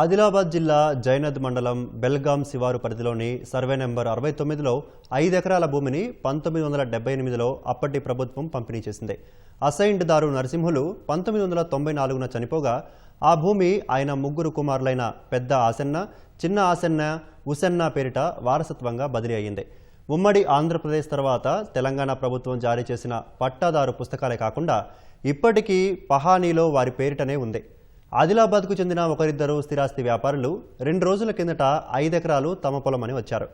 ఆదిలాబాద్ జిల్లా జైనద్ మండలం బెల్గాం శివారు పరిధిలోని సర్వే నెంబర్ అరవై తొమ్మిదిలో ఐదు ఎకరాల భూమిని పంతొమ్మిది వందల డెబ్బై ఎనిమిదిలో అప్పటి ప్రభుత్వం పంపిణీ చేసింది. అసైన్డ్ దారు నరసింహులు పంతొమ్మిది వందల తొంభై నాలుగున చనిపోగా ఆ భూమి ఆయన ముగ్గురు కుమారులైన పెద్ద ఆసన్న చిన్న ఆసన్న ఉసన్న పేరిట వారసత్వంగా బదిలీ అయ్యింది. ఉమ్మడి ఆంధ్రప్రదేశ్ తర్వాత తెలంగాణ ప్రభుత్వం జారీ చేసిన పట్టాదారు పుస్తకాలే కాకుండా ఇప్పటికీ పహానీలో వారి పేరిటనే ఉంది. ఆదిలాబాద్కు చెందిన ఒకరిద్దరు స్థిరాస్తి వ్యాపారులు రెండు రోజుల కిందట ఐదెకరాలు తమ పొలమని వచ్చారు.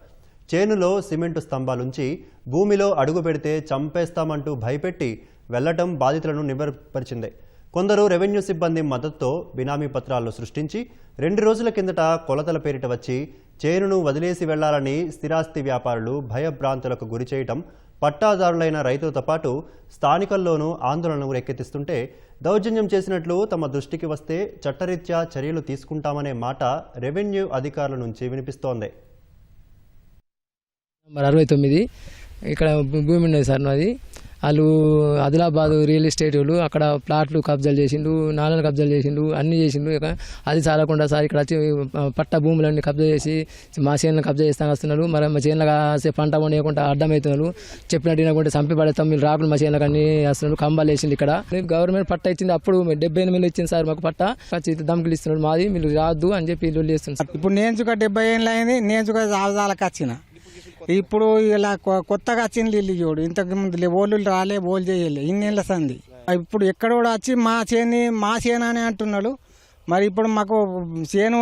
చేనులో సిమెంటు స్తంభాలుంచి భూమిలో అడుగు పెడితే చంపేస్తామంటూ భయపెట్టి వెళ్ళటం బాధితులను నివ్వెరపరిచింది. కొందరు రెవెన్యూ సిబ్బంది మద్దతుతో బినామీ పత్రాలు సృష్టించి రెండు రోజుల కిందట కొలతల పేరిట వచ్చి చేనును వదిలేసి వెళ్ళాలని స్థిరాస్తి వ్యాపారులు భయభ్రాంతులకు గురిచేయటం పట్టాదారులైన రైతులతో పాటు స్థానికల్లోనూ ఆందోళనలు రేకెత్తిస్తుంటే దౌర్జన్యం చేసినట్లు తమ దృష్టికి వస్తే చట్టరీత్యా చర్యలు తీసుకుంటామనే మాట రెవెన్యూ అధికారుల నుంచి వినిపిస్తోంది. అరవై తొమ్మిది. ఇక్కడ భూమి ఉండేది సార్ నాది వాళ్ళు ఆదిలాబాద్ రియల్ ఎస్టేట్ వాళ్ళు అక్కడ ప్లాట్లు కబ్జాలు చేసిండు నాలుగు కబ్జాలు చేసిండు అన్ని చేసిండు ఇక అది చాలకుండా సార్ ఇక్కడ వచ్చి పట్ట భూములన్నీ కబ్జా చేసి మా చేనులను కబ్జా చేస్తాను వస్తున్నారు. మరి మా చేనులో కాసే పంట పండియకుండా అడ్డమవుతున్నారు. చెప్పినట్టు వినకుండా చంపి పడేస్తాం మీరు రాకుండా మా చేనులకు అన్ని వస్తున్నారు. కంబాలు వేసిండు ఇక్కడ. గవర్నమెంట్ పట్ట ఇచ్చింది అప్పుడు డెబ్బై ఎనిమిది ఇచ్చింది సార్ మాకు పట్ట. దమ్కిలు ఇస్తున్నాడు మాది మీరు రాదు అని చెప్పి ఇల్లు చేస్తున్నారు ఇప్పుడు నేను నేంచుక డెబ్బై ఏళ్ళు అయింది చాలా దానికి వచ్చిన. ఇప్పుడు ఇలా కొ- కొత్తగా వచ్చింది ఇల్లు చూడు. ఇంతకు ముందు ఓళ్ళు రాలే ఓళ్ళు చేయలే. ఇన్నేళ్ళ సంది ఇప్పుడు ఎక్కడ కూడా వచ్చి మా చేని మా చేను అని అంటున్నాడు. మరి ఇప్పుడు మాకు చేను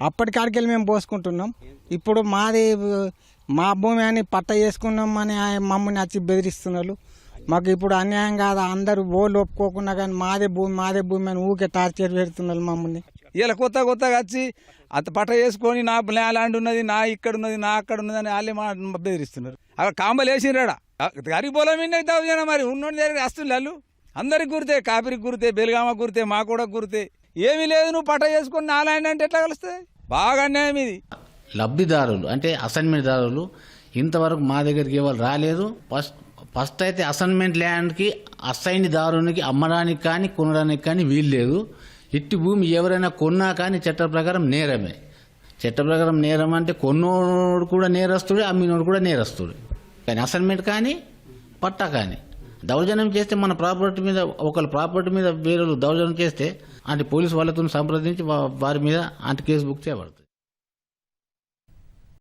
అప్పటికాడికెళ్ళి మేము పోసుకుంటున్నాం. ఇప్పుడు మాది మా భూమి అని పట్ట చేసుకున్నాం అని ఆయన మమ్మల్ని వచ్చి బెదిరిస్తున్నారు. మాకు ఇప్పుడు అన్యాయం కాదు? అందరూ ఓళ్ళు ఒప్పుకోకుండా కానీ మాదే భూమి మాదే భూమి అని ఊకే టార్చర్ పెడుతున్నారు మమ్మల్ని ఇలా కొత్త కొత్తగా వచ్చి అంత పట్ట వేసుకొని నా ల్యాండ్ ఉన్నది నా ఇక్కడ ఉన్నది నా అక్కడ ఉన్నది అని వాళ్ళే మా బెదిరిస్తున్నారు. అక్కడ కాంబలు వేసిండ్రాడ గరి పొలం మీద మరి. ఉన్నోడి దగ్గర వస్తుంది వాళ్ళు. అందరికి గురితే కాపిరికి గురితే బెలుగామ గురితే మా కూడా గురితే. ఏమీ లేదు నువ్వు పట్ట చేసుకొని నా ల్యాండ్ అంటే ఎట్లా కలుస్తుంది బాగా అన్యాయం ఇది. లబ్ధిదారులు అంటే అసైన్మెంట్దారులు ఇంతవరకు మా దగ్గరికి ఎవరు రాలేదు. ఫస్ట్ ఫస్ట్ అయితే అసైన్మెంట్ ల్యాండ్కి అసైన్ దారునికి అమ్మడానికి కానీ కొనడానికి కానీ వీలు లేదు. ఇట్టి భూమి ఎవరైనా కొన్నా కానీ చట్ట ప్రకారం నేరమే. చట్ట ప్రకారం నేరం అంటే కొన్నోడు కూడా నేరస్తుడే అమ్మినోడు కూడా నేరస్తుడు. కానీ అసైన్మెంట్ కానీ పట్టా కానీ. దౌర్జన్యం చేస్తే మన ప్రాపర్టీ మీద ఒకళ్ళ ప్రాపర్టీ మీద వేరే దౌర్జన్యం చేస్తే అంటే పోలీసు వాళ్ళతో సంప్రదించి వారి మీద అంటే కేసు బుక్ చేయబడుతుంది